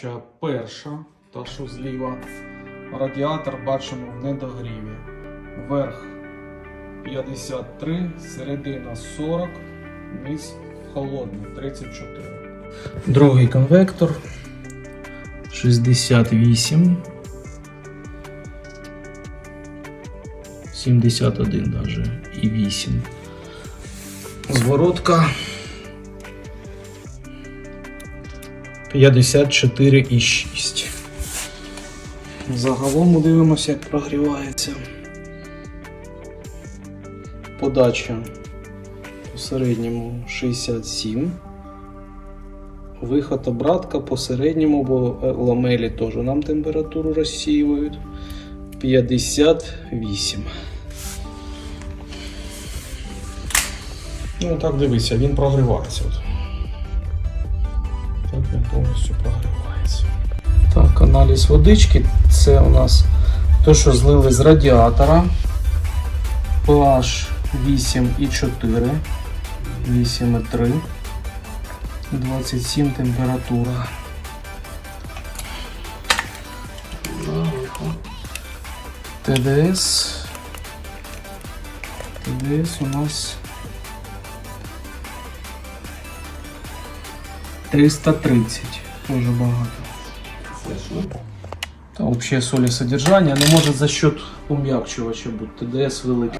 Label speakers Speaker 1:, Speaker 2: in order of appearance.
Speaker 1: Подача перша, та що зліва. Радіатор бачимо в недогріві. Верх 53, середина 40, низ холодний 34. Другий конвектор 68. 71 даже і 8. Зворотка 54,6. Загалом дивимося, як прогрівається. Подача у середньому 67. Виход обратка по середньому, бо е, ламелі теж нам температуру розсіюють. 58. Ну так дивися, він прогрівається. От. Він повністю прогрівається. Так, аналіз водички. Це у нас те, що злили з радіатора. pH 8,4, 8,3, 27 температура. ТДС. ТДС у нас 330. Тоже багато. Та общее солесодержание, но может за счет пом'якчувача бути. ТДС великий.